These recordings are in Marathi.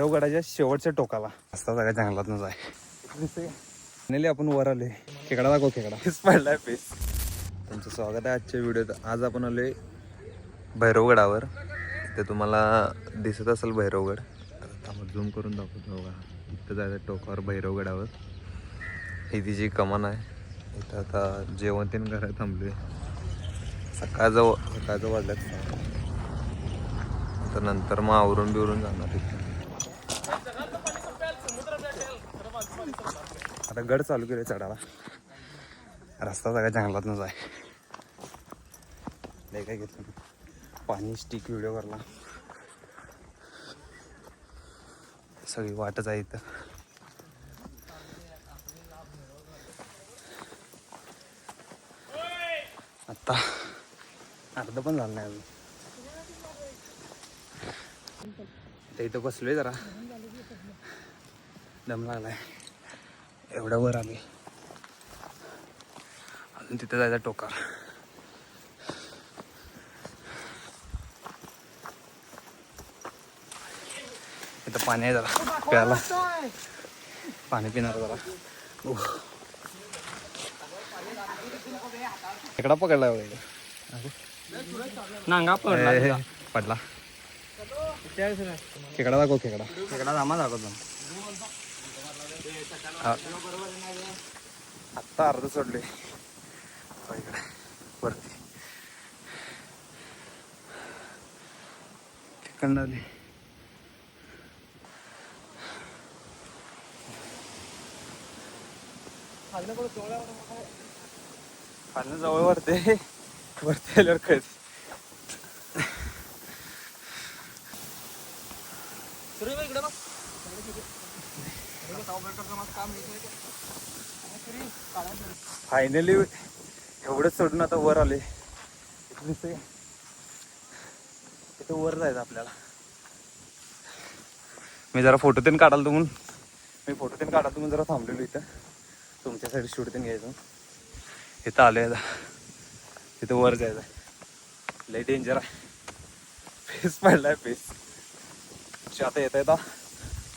देवगडाच्या शेवटच्या टोकाला. रस्ता सगळ्या जंगलातनच आहे. फायनली आपण वर आले खेकडा दाखव खेकडा. हेच पडलाय पेस तुमचं स्वागत आहे आजच्या व्हिडिओत. आज आपण आलोय भैरवगडावर. इथे तुम्हाला दिसत असेल भैरवगड. आता झूम करून दाखवतो बघा. इथं जायचं टोकावर भैरवगडावर. ही तिची कमान आहे इथं आता जेवण तीन घरात थांबलोय. सकाळचं सकाळचं वाजल्यात. तर नंतर मग आवरून बिवरून जाणार इथं. आता गड चालू केले चढायला. रस्ता सगळ्या जंगलातनच आहे. लय काय घेतलं पाणी स्टिक व्हिडिओ करला सगळी वाटच आहे इथं. आता अर्ध पण झालं नाही अजून. इथं बसलोय जरा. दम लागलाय. एवढ्या वर आले अजून तिथं जायचा टोकार इथं पाणी आहे जरा प्यायला. पाणी पिणार जरा. खेकडा पकडला वगैरे नांगा ए, पडला. खेकडा दाखव खेकडा खेकडा जामा दाखवतो हा. आत्ता अर्ध सोडले. इकडे वरती. तिकडनं आली. खालनं जवळ वरते वरती आल्यावर कळते. फायनली एवढंच सोडून आता वर आले इथं वर जायचं आपल्याला. मी जरा फोटो तेन काढाल तुम्ही मी फोटो तेन काढाल तुम्ही जरा थांबलेलो इथं. तुमच्यासाठी शूट तेन घ्यायचं. इथं आले आता. इथं वर जायचं. लय डेंजर आहे. फेस पडलाय फेस आता येता येता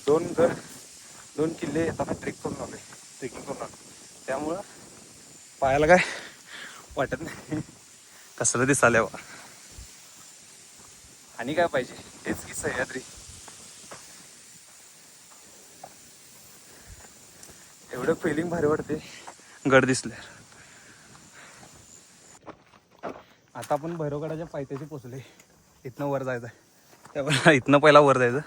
दोन घर. दोन किल्ले येताना ट्रेक करून आलो ट्रेकिंग करून आलो त्यामुळं पायाला काय वाटत नाही. कसलं दिसाल्यावर आणि काय पाहिजे? हेच की सह्याद्री. एवढं फिलिंग भारी वाटते गड दिसल्यावर आता आपण भैरवगडाच्या पायथ्याशी पोचले इथनं वर जायचं आहे इथनं पहिला वर जायचं.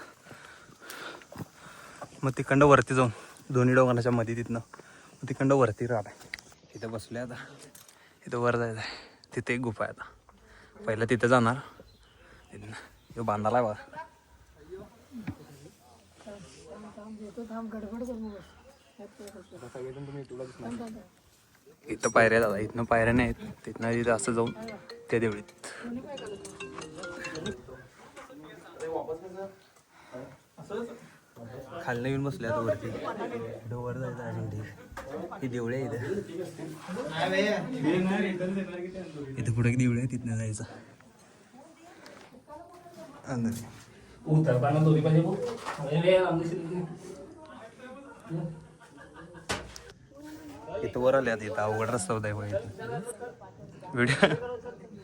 मग तिकडं वरती जाऊन दोन्ही डोंगराच्या मध्ये तिथनं. मग तिकडं वरती राहणार. इथं बसले आता. इथं वर जायचं आहे तिथे एक गुफा आहे आता. पहिलं तिथं जाणार. तिथनं. यो बांधाला आहे बघा. इथं पायऱ्या दादा इथनं पायऱ्या नाही आहेत तिथनं तिथं असं जाऊन त्या देवळीत. खालनं येऊन बसले आता वरती. इथं वर जायचं आहे इथे ही देवळे आहे इथं. इथं पुढे एक देवळे आहे तिथनं जायचं. इथं वर आले आता इथं अवघड रस्ता होता व्हिडिओ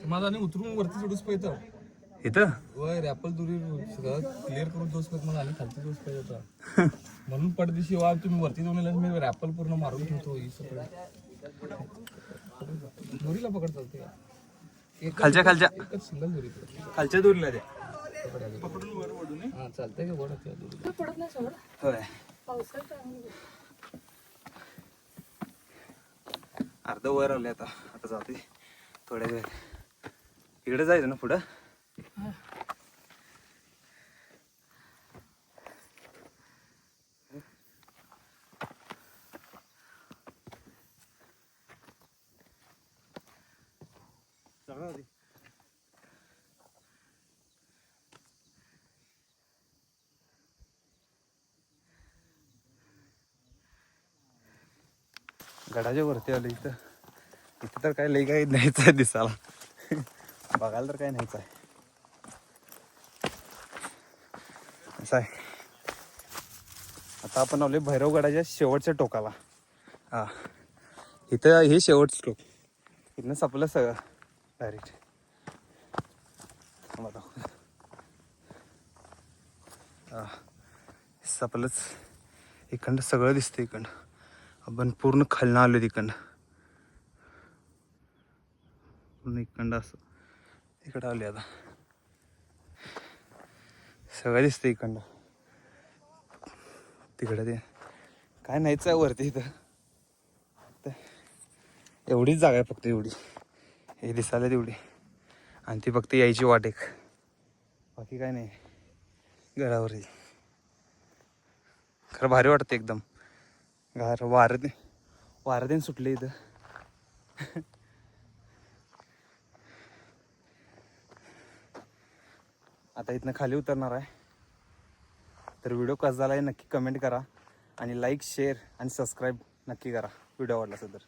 माझा आणि उतरून वरती चढूच पाहिजे इथं? रॅपल दुरी सगळं क्लिअर करून मला आणि खालती दोस पाहिजे होता. म्हणून पडदिशी वा तुम्ही वरती जाऊन मी रॅपल पूर्ण मारून ठेवतो ही सगळं. दोरीला पकड चालते खालच्या खालच्या. एकच सिंगल दोरी. खालच्या दूरला हा चालतंय का? गोडा त्या दोरी होय. अर्ध वर आले आता. आता जाते थोड्या वेळ. इकडे जायचं ना पुढं? गडाच्या वरती आलं इथं. इथं तर काय लई काही न्यायचं आहे दिसायला. बघायला तर काय न्यायचं आहे. असं आहे. आता आपण आलोय भैरवगडाच्या शेवटच्या टोकाला. हा. इथं हे शेवटचं टोक. इथनं सापलं सगळं. डायरेक्ट बघा सपलंच संपलंच. इकडं सगळं दिसतं इकडं आपण पूर्ण खालनं आलो तिकडं पूर्ण इकडं असं. इकडं आले आता. सगळं दिसतं इकडं तिकडं ते. काय नाहीच आहे वरती इथं. एवढीच जागा आहे फक्त एवढी. हे दिसायला तेवढी. आणि ती फक्त यायची वाट एक. बाकी काय नाही. गडावरती खरं भारी वाटतं एकदम. गार वारं ते वारं सुटले इथं. आता इथनं खाली उतरणार आहे. तर व्हिडिओ कसा झाला आहे नक्की कमेंट करा आणि लाईक शेअर आणि सबस्क्राईब नक्की करा. व्हिडिओ आवडला असेल तर.